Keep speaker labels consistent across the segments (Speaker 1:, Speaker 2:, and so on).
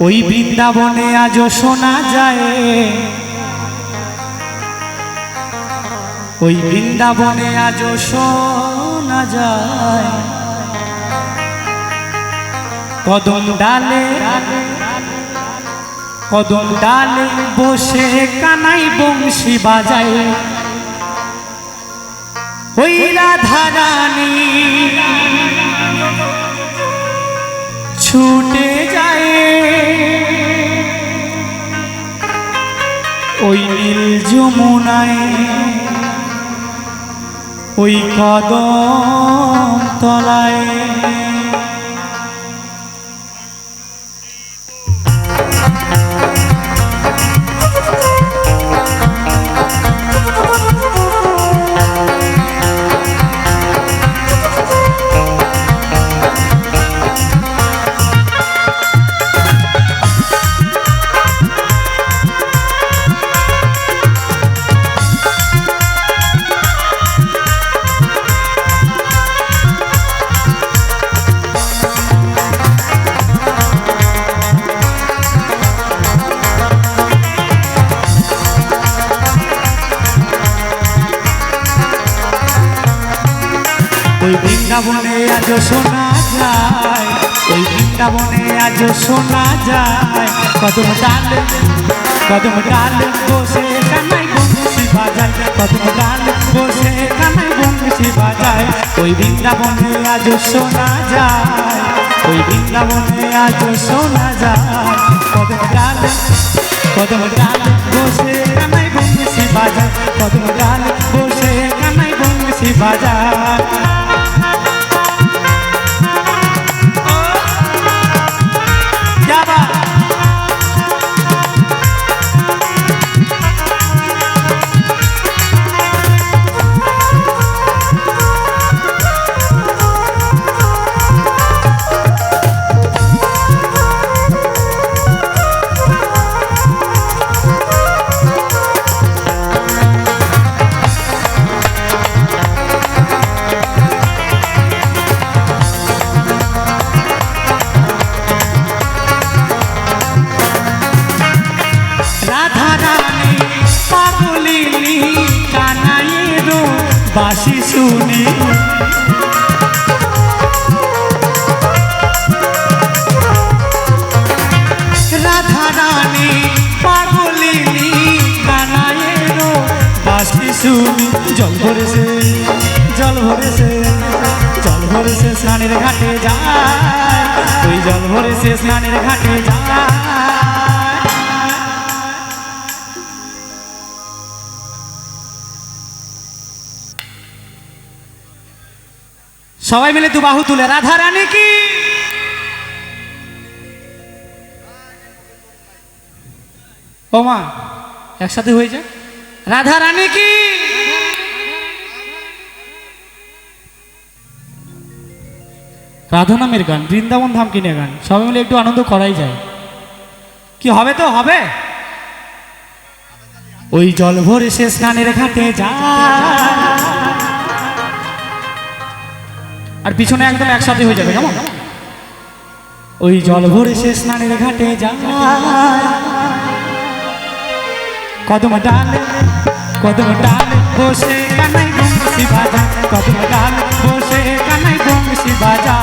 Speaker 1: ওই বৃন্দাবনে আজও শোনা যায়। ওই বৃন্দাবনে আজও শোনা যায়। কদম ডালে কদম ডালে বসে কানাই বংশী বাজায়। ওই রাধা রানী ছুটে ওই নীল যমুনায় ওই কদম তলায়। ওই বৃন্দাবনে আজ শোনা যায়, ওই বৃন্দাবনে আজ শোনা যায়। কদম ডাল কদম ডাল বসে কানাই বংশী বাজায় কদম ডাল বসে কানাই বংশী বাজায় ওই বৃন্দাবনে আজ শোনা যায়, ওই বৃন্দাবনে আজ শোনা যায়। কদম ডাল কদম ডাল বসে কানাই বংশী বাজায় কদম ডাল বসে কানাই বংশী বাজায় বাসি শুনি। রাধা রানী পাগলিনী কানাইয়ের বাসি শুনি, জল ভরেছে জল ভরেছে জল ভরেছে স্নানের ঘাটে যায়। ওই জল ভরেছে স্নানের ঘাটে যায়। সবাই মিলে দু বাহু তুলে, রাধা রানী কি? ও মা, একসাথে হয়ে যায় রাধা রানী কি? রাধা নামের গান, বৃন্দাবন ধাম কিনে গান, সবাই মিলে একটু আনন্দ করাই যায়। কি হবে তো, হবে? ওই জল ভরে সে স্নানের ঘাটে যায় আর পিছনে একদম একসাথে হয়ে যাবে, কেমন? ওই জল ভরে সে স্নানের ঘাটে যায় কদম ডাল কদম ডাল বসে কানাই কদম ডাল বসে কানাই বাজা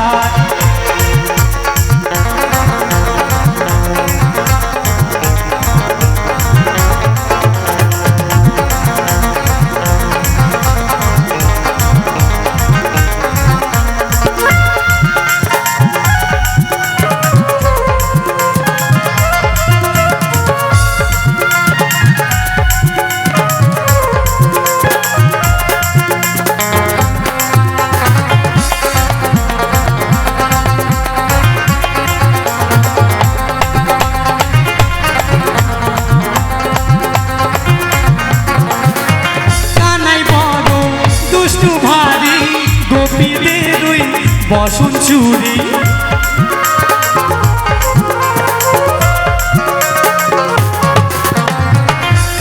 Speaker 1: চুরি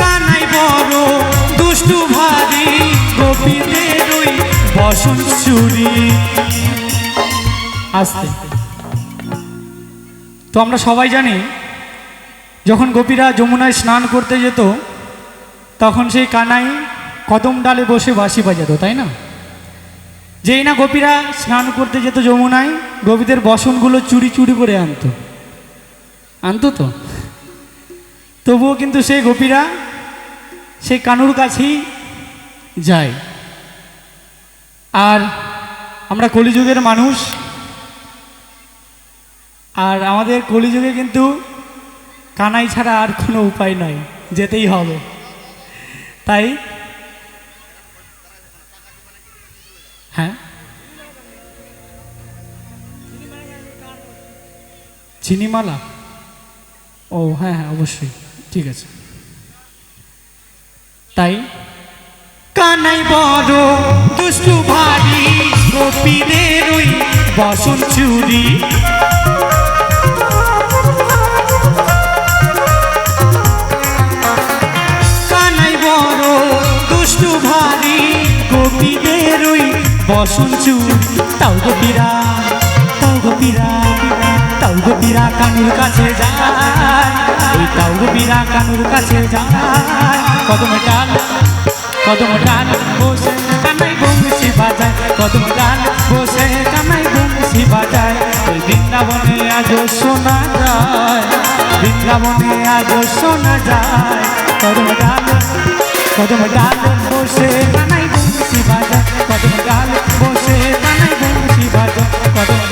Speaker 1: কানাই বড় দুষ্টু ভারী, গোপীদের ওই বসন চুরি আসতে। তো আমরা সবাই জানি, যখন গোপীরা যমুনায় স্নান করতে যেত, তখন সেই কানাই কদম ডালে বসে বাঁশি বাজাতো, তাই না? যেই না গোপীরা স্নান করতে যেত যমুনায়, গোপীদের বসনগুলো চুরি চুরি করে আনতো। আনতো তো? তবুও কিন্তু সেই গোপীরা, সেই কানুর কাছেই যায়। আর আমরা কলিযুগের মানুষ। আর আমাদের কলিযুগে কিন্তু কানাই ছাড়া আর কোনো উপায় নাই যেতেই হবে। তাই চিনিমালা? ও হ্যাঁ হ্যাঁ অবশ্যই। ঠিক আছে। তাই? কানাই বড়, দুষ্টু ভারী, গোপীদের ওই বসন চুরি। কানাই বড়, দুষ্টু ভারী, গোপীদের ওই বসন চুরি। তাও গোপীরা তাও গোপীরা তাও গোপীরা কানুর কাছে যায়। ওই তাও গোপীরা কানুর কাছে যায়। কদম ডাল কদম ডাল বসে, কানাই বংশী বাজায়। কদম ডাল বসে, কানাই বংশী বাজায়। ওই বৃন্দাবনে আজও শোনা যায়। বৃন্দাবনে আজও শোনা যায়। কদম ডাল কদম ডাল বসে, কানাই বংশী বাজায়। কদম ডাল বসে, কানাই বংশী বাজায়। কদম